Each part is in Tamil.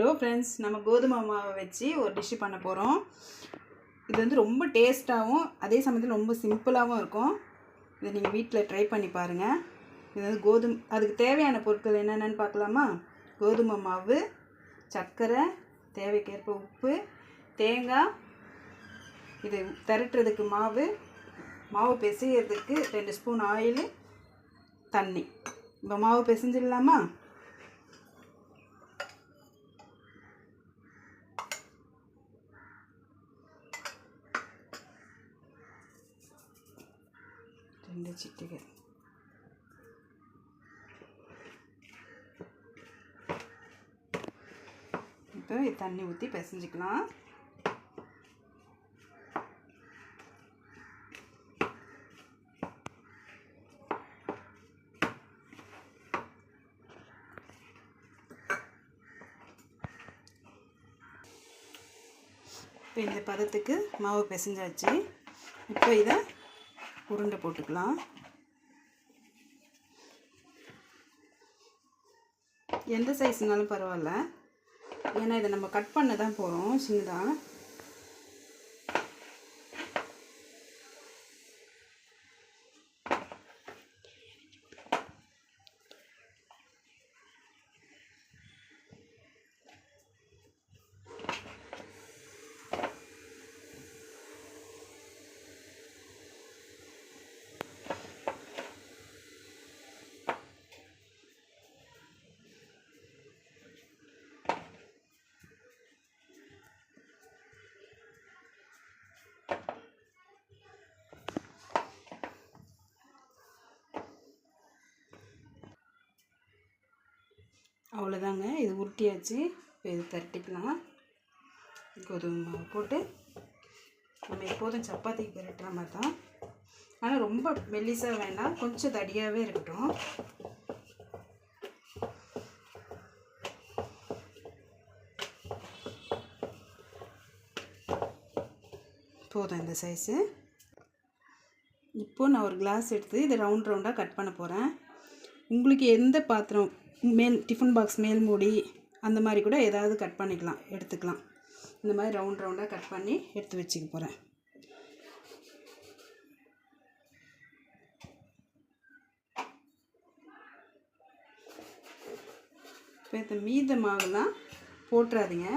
ஹலோ ஃப்ரெண்ட்ஸ் நம்ம கோதுமை மாவை வச்சு ஒரு டிஷ்ஷு பண்ண போகிறோம் இது வந்து ரொம்ப டேஸ்ட்டாகவும் அதே சமயத்தில் ரொம்ப சிம்பிளாகவும் இருக்கும். இதை நீங்கள் வீட்டில் ட்ரை பண்ணி பாருங்கள் இது வந்து கோதுமை அதுக்கு தேவையான பொருட்கள் என்னென்னு பார்க்கலாமா? கோதுமை மாவு சர்க்கரை தேவைக்கேற்ப உப்பு தேங்காய் இது திரட்டுறதுக்கு மாவு மாவு பிசையிறதுக்கு ரெண்டு ஸ்பூன் ஆயில் தண்ணி. இப்போ மாவு பிசைஞ்சிடலாமா? ரெண்டு சிட்டிகை இப்போ தண்ணி ஊற்றி பிசைஞ்சிக்கலாம். இப்போ இந்த பதத்துக்கு மாவு பிசைஞ்சாச்சு. இப்போ இதை உருண்டை போட்டுக்கலாம். எந்த சைஸ்னாலும் பரவாயில்ல. ஏன்னா இதை நம்ம கட் பண்ண தான் போகிறோம் சின்னதாக அவ்வளோதாங்க. இது உருட்டியாச்சு. இப்போ இது தரட்டிக்கலாம் கோதுமை மாவு போட்டு நம்ம எப்போதும் சப்பாத்திக்கு பெரட்டுற மாதிரி தான். ஆனால் ரொம்ப மெல்லிசாக வேண்டாம். கொஞ்சம் தடியாகவே இருக்கட்டும். போதும் இந்த சைஸு. இப்போது நான் ஒரு கிளாஸ் எடுத்து இதை ரவுண்ட் ரவுண்டாக கட் பண்ண போகிறேன். உங்களுக்கு எந்த பாத்திரம் மேல் டிஃபன் பாக்ஸ் மேல் மூடி அந்த மாதிரி கூட ஏதாவது கட் பண்ணிக்கலாம் எடுத்துக்கலாம். இந்த மாதிரி ரவுண்ட் ரவுண்டாக கட் பண்ணி எடுத்து வச்சுக்க போகிறேன் இப்போ இந்த மீத மாவுலாம் போட்டுறாதீங்க.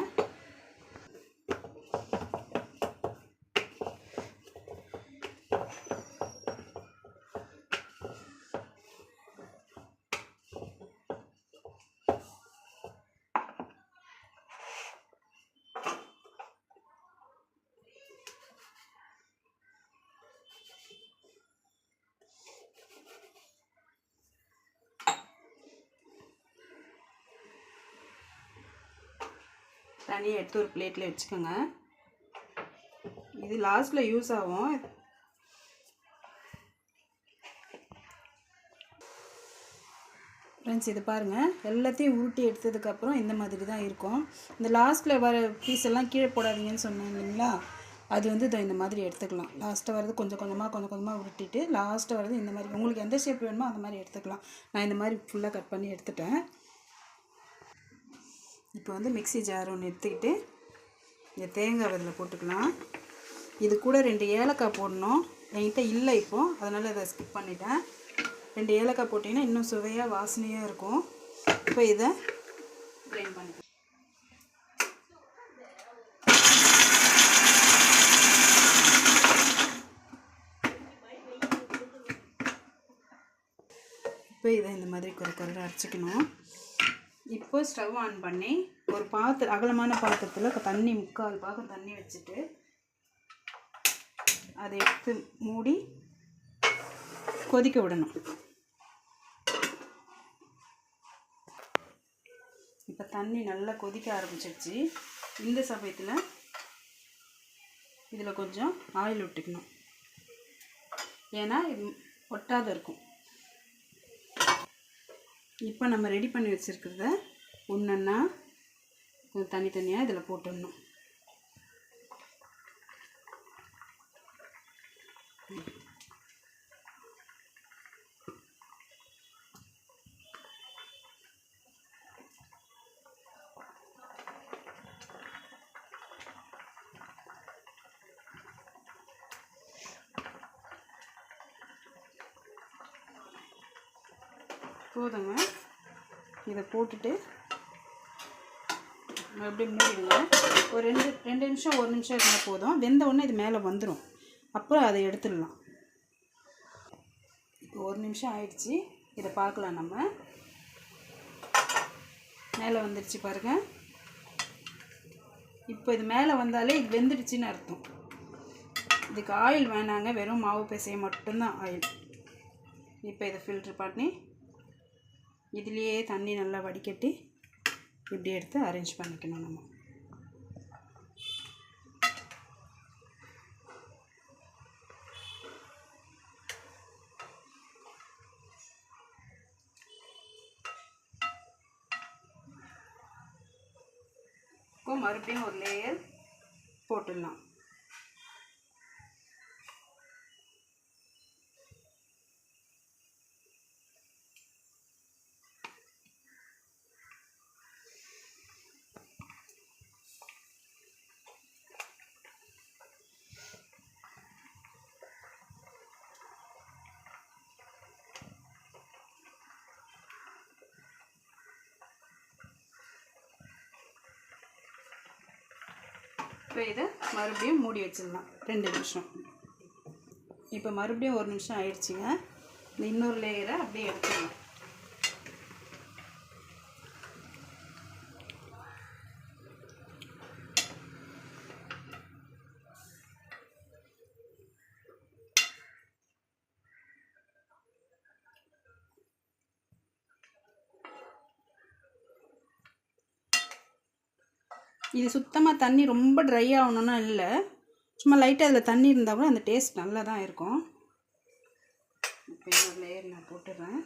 தனியாக எடுத்து ஒரு பிளேட்டில் வச்சுக்கோங்க. இது லாஸ்ட்டில் யூஸ் ஆகும். ஃப்ரெண்ட்ஸ் இது பாருங்கள் எல்லாத்தையும் ஊட்டி எடுத்ததுக்கப்புறம் இந்த மாதிரி தான் இருக்கும். இந்த லாஸ்ட்டில் வர பீஸ் எல்லாம் கீழே போடாதீங்கன்னு சொன்னேன் இல்லைங்களா? அது வந்து இதை இந்த மாதிரி எடுத்துக்கலாம். லாஸ்ட்டை வரது கொஞ்சம் கொஞ்சமாக கொஞ்சம் கொஞ்சமாக உருட்டிட்டு லாஸ்ட்டை வரது இந்த மாதிரி. உங்களுக்கு எந்த ஷேப் வேணுமோ அந்த மாதிரி எடுத்துக்கலாம். நான் இந்த மாதிரி ஃபுல்லாக கட் பண்ணி எடுத்துட்டேன். இப்போ வந்து மிக்ஸி ஜார் ஒன்று எடுத்துக்கிட்டு இந்த தேங்காய் இதில் போட்டுக்கலாம். இது கூட ரெண்டு ஏலக்காய் போடணும். என்கிட்ட இல்லை இப்போது அதனால் இதை ஸ்கிப் பண்ணிட்டேன். ரெண்டு ஏலக்காய் போட்டிங்கன்னா இன்னும் சுவையாக வாசனையாக இருக்கும். இப்போ இதை கிரைண்ட் பண்ணிக்கலாம். இப்போ இதை இந்த மாதிரி குறை குறை அரைச்சிக்கணும். இப்போ ஸ்டவ் ஆன் பண்ணி ஒரு பாத்திர அகலமான பாத்திரத்தில் தண்ணி முக்கால் பாகம் தண்ணி வச்சுட்டு அதை எடுத்து மூடி கொதிக்க விடணும். இப்போ தண்ணி நல்லா கொதிக்க ஆரம்பிச்சிருச்சு. இந்த சமயத்தில் இதில் கொஞ்சம் ஆயில் விட்டுக்கணும். ஏன்னா இது ஒட்டாத இருக்கும். இப்போ நம்ம ரெடி பண்ணி வச்சுருக்கிறத ஒன்றா கொஞ்சம் தனித்தனியாக இதில் போட்டுடணும். போதுங்க. இதை போட்டுட்டு மறுபடியும் மூடிடுங்க. ஒரு ரெண்டு ரெண்டு நிமிஷம் ஒரு நிமிஷம் இருந்தால் போதும். வெந்த உடனே இது மேலே வந்துடும் அப்புறம் அதை எடுத்துடலாம். இப்போ ஒரு நிமிஷம் ஆயிடுச்சு. இதை பார்க்கலாம் நம்ம. மேலே வந்துடுச்சு பாருங்கள் இப்போ இது மேலே வந்தாலே இது வெந்துடுச்சின்னு அர்த்தம். இதுக்கு ஆயில் வேணாங்க. வெறும் மாவு பிசைய மட்டும்தான் ஆயில். இப்போ இதை ஃபில்ட்ரு பண்ணி இதுலேயே தண்ணி நல்லா வடிகட்டி இப்படி எடுத்து அரேஞ்ச் பண்ணிக்கணும் நம்ம. மறுபடியும் ஒரு லேயர் போட்டுடலாம். இப்போ இதை மறுபடியும் மூடி வச்சிடலாம். ரெண்டு நிமிஷம். இப்போ மறுபடியும் ஒரு நிமிஷம் ஆயிடுச்சுங்க. இந்த இன்னொரு லேயரை அப்படியே எடுத்துடலாம். இது சுத்தமாக தண்ணி ரொம்ப ட்ரை ஆகணும்னா இல்லை. சும்மா லைட்டாக அதில் தண்ணி இருந்தால் கூட அந்த டேஸ்ட் நல்லா தான் இருக்கும். இப்போ இன்னொரு லேயர் நான் போட்டுடுறேன்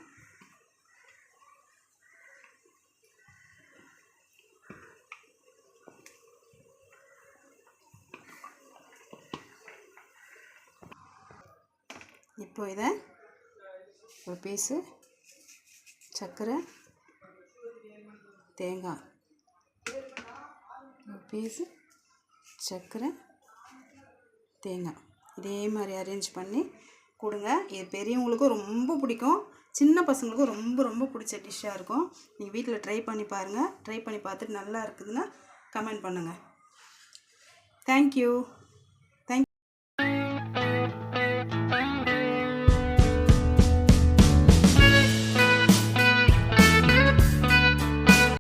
இப்போ இதை ஒரு பீஸு சர்க்கரை தேங்காய் பீஸு சர்க்கரை தேங்காய். இதே மாதிரி அரேஞ்ச் பண்ணி கொடுங்க. இது பெரியவங்களுக்கும் ரொம்ப பிடிக்கும். சின்ன பசங்களுக்கும் ரொம்ப ரொம்ப பிடிச்ச டிஷ்ஷாக இருக்கும். நீங்கள் வீட்டில் ட்ரை பண்ணி பாருங்கள் ட்ரை பண்ணி பார்த்துட்டு நல்லா இருக்குதுன்னா கமெண்ட் பண்ணுங்கள் தேங்க்யூ